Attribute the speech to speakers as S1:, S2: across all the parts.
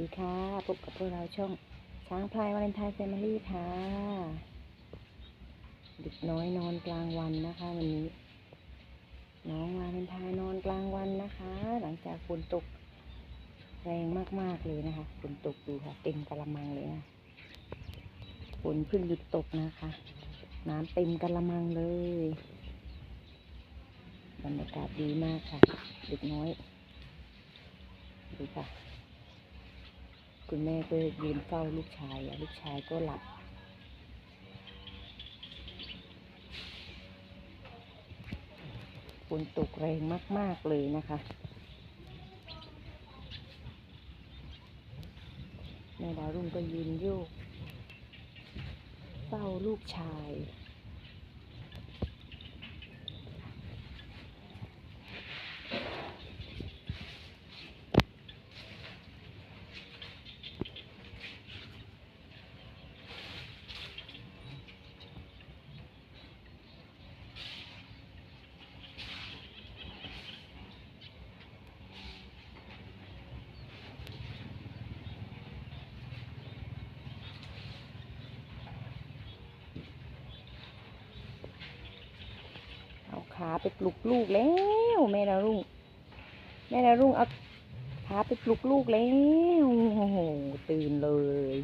S1: ดีค่ะพบกับพวกเราช่องช้างพลายวาเลนไทน์แฟมิลี่ค่ะเด็กน้อยนอนกลางวันนะคะวันนี้ น้องวาเลนไทน์นอนกลางวันนะคะ หลังจากฝนตกแรงมากๆเลยนะคะฝนตกดูค่ะ เต็มกระมังเลยนะฝนเพิ่งหยุดตกนะคะ น้ำเต็มกระมังเลยบรรยากาศดีมากค่ะ เด็กน้อยดูค่ะ คุณแม่ก็ยืนเฝ้าลูกชายอะลูกชายก็หลับ ฝนตกแรงมาก ๆ เลยนะคะ แม่ดาวรุ่งก็ยืนโยก เฝ้าลูกชาย ไปปลุกลูกแล้วแม่ดาวรุ่ง แม่ดาวรุ่งเอาขาไปปลุกลูกแล้วโอ้โหตื่นเลย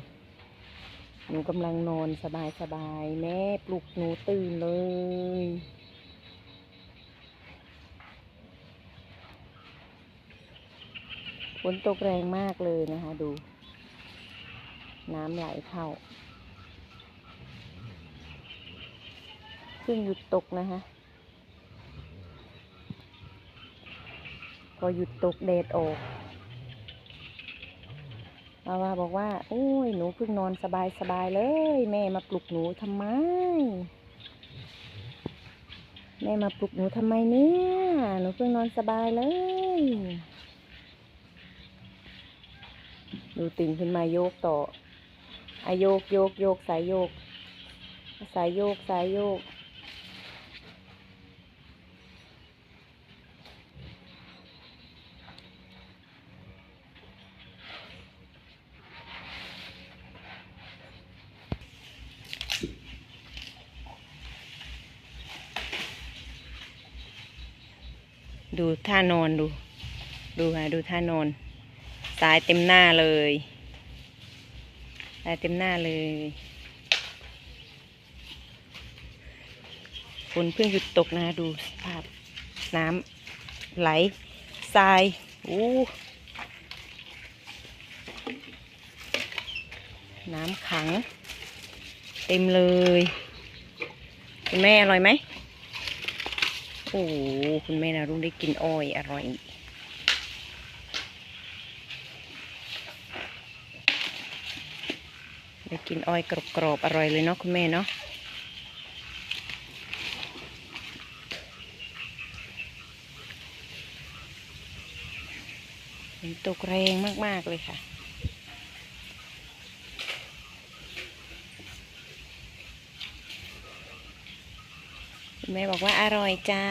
S1: หนูกำลังนอนสบายสบายๆแม่ปลุกหนูตื่นเลย ฝนตกแรงมากเลยนะคะดู น้ำไหลเข้าเพิ่งหยุดตกนะคะ พอหยุดตกแดดออกปาวาบอกว่า โอ้ย หนูเพิ่งนอนสบายสบายเลย แม่มาปลุกหนูทำไม แม่มาปลุกหนูทำไมเนี่ย หนูเพิ่งนอนสบายเลยดูตื่นขึ้นมาโยกต่ออโยกโยกโยกสายโยก สายโยกสายโยก ดูท่านอนดู ดูค่ะดูท่านอนสายเต็มหน้าเลยสายเต็มหน้าเลยฝนเพิ่งหยุดตกนะดูสภาพน้ำไหลทรายอู้น้ำขัง เต็มเลย คุณแม่อร่อยไหม โอ้โหคุณแม่นารุ่งได้กินอ้อยอร่อยได้กินอ้อยกรอบๆอร่อยเลยเนาะคุณแม่เนาะฝนตกแรงมาก ๆ เลยค่ะ คุณแม่บอกว่าอร่อยจ้า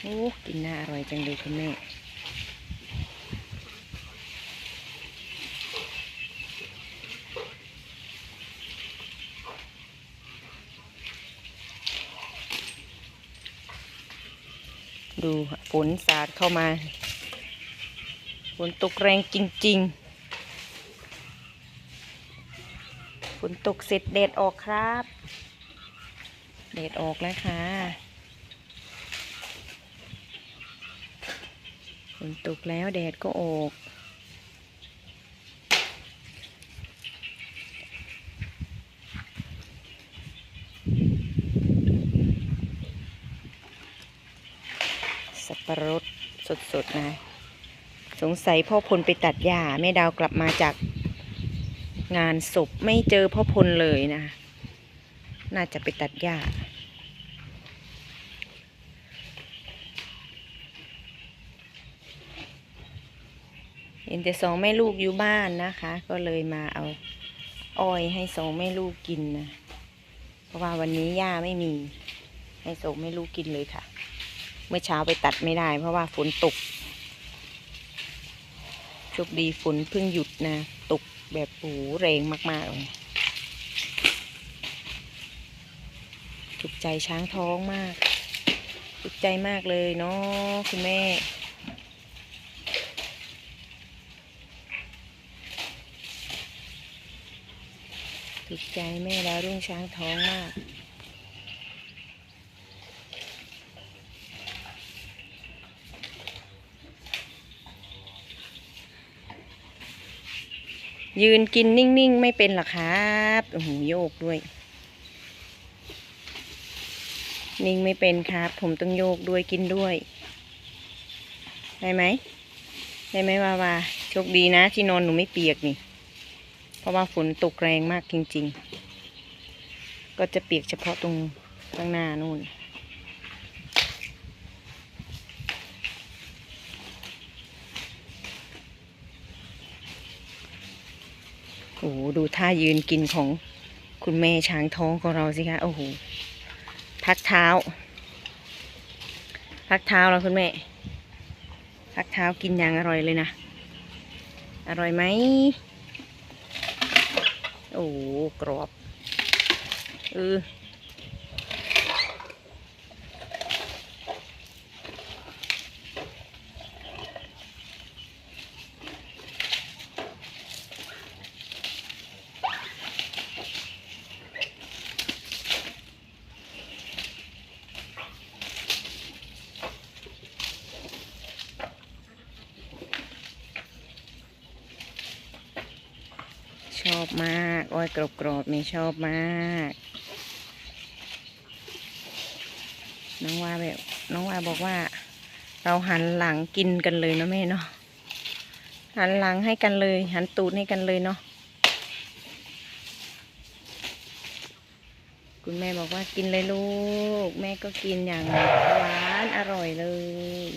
S1: โอ้ กินน่าอร่อยจังเลยคุณแม่ ดูฝนสาดเข้ามา ฝนตกแรงจริง ๆ ฝนตกเสร็จแดดออกครับแดดออกแล้วค่ะฝนตกแล้วแดดก็ออก สับปะรดสดๆนะ สงสัยพ่อพลไปตัดหญ้าแม่ดาวกลับมาจากงานศพไม่เจอพ่อพลเลยนะ น่าจะไปตัดหญ้าอเห็นแต่สองแม่ลูกอยู่บ้านนะคะ ก็เลยมาเอาอ้อยให้สองแม่ลูกกินนะ เพราะว่าวันนี้ย่าไม่มี ให้สองแม่ลูกกินเลยค่ะ เมื่อเช้าไปตัดไม่ได้ เพราะว่าฝนตก ชคดีฝนเพิ่งหยุดนะ ตกแบบโอ้แรงมากๆเลยถูกใจช้างท้องมากถูกใจมากเลยเนาะคุณแม่ ถูกใจแม่ดาวรุ่งช้างท้องมาก ยืนกินนิ่งๆ ไม่เป็นหรอครับโอ้โหโยกด้วย นิ่งไม่เป็นครับ ผมต้องโยกด้วยกินด้วย ได้ไหมได้ไหมวาวาโชคดีนะ ที่นอนหนูไม่เปียกนี่ เพราะว่าฝนตกแรงมากจริง ๆ ก็จะเปียกเฉพาะตรงข้างหน้านู่น โอ้โหดูท่ายืนกินของคุณแม่ช้างท้องของเราสิคะ โอ้โห พักเท้า พักเท้าแล้วคุณแม่ พักเท้ากินอย่างอร่อยเลยนะ อร่อยไหม โอ้กรอบ เออ ชอบมาก อ้อยกรอบๆนี่ชอบมาก น้องว่าแบบน้องว่าบอกว่า เราหันหลังกินกันเลยนะแม่เนาะหันหลังให้กันเลย หันตูดให้กันเลยเนาะคุณแม่บอกว่ากินเลยลูก แม่ก็กินอย่างหวานอร่อยเลย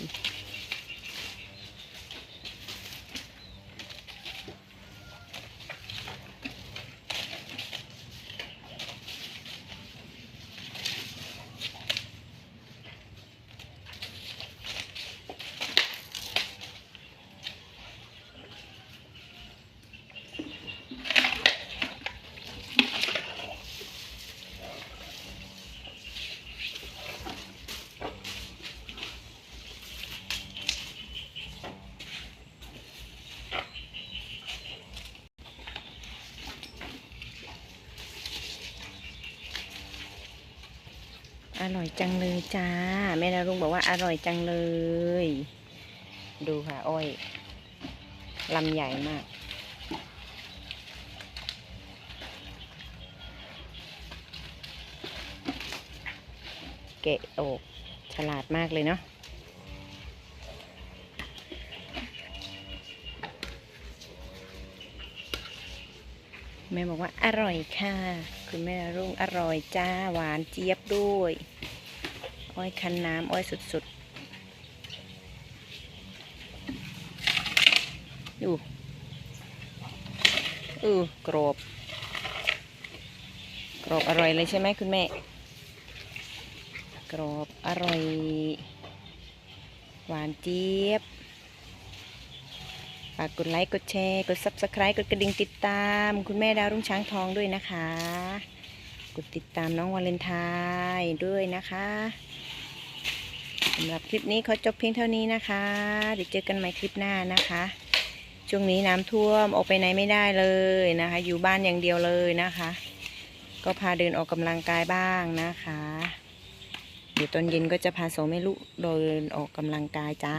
S1: อร่อยจังเลยจ้า แม่ดารุงบอกว่าอร่อยจังเลย ดูค่ะอ้อยลำใหญ่มากเกะโอกฉลาดมากเลยเนาะ แม่บอกว่าอร่อยค่ะ คุณแม่รุ่งอร่อยจ้าหวานเจี๊ยบด้วย อ้อยคันน้ำอ้อยสุดๆดูอือกรอบกรอบอร่อยเลยใช่ไหมคุณแม่ กรอบอร่อย หวานเจี๊ยบากกดไลค์ กดแชร์ กด subscribe กดกระดิ่งติดตาม คุณแม่ดาวรุ่งช้างทองด้วยนะคะ กดติดตามน้องวาเลนไทน์ด้วยนะคะสำหรับคลิปนี้ขอจบเพียงเท่านี้นะคะเดี๋ยวเจอกันใหม่คลิปหน้านะคะ ช่วงนี้น้ำท่วมออกไปไหนไม่ได้เลยนะคะ อยู่บ้านอย่างเดียวเลยนะคะ ก็พาเดินออกกำลังกายบ้างนะคะเดี๋ยวตอนเย็นก็จะพาโสแม่ลูกเดินออกกำลังกายจ้า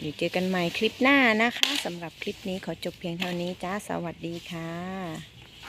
S1: เดี๋ยวเจอกันใหม่คลิปหน้านะคะสำหรับคลิปนี้ขอจบเพียงเท่านี้จ้าสวัสดีค่ะ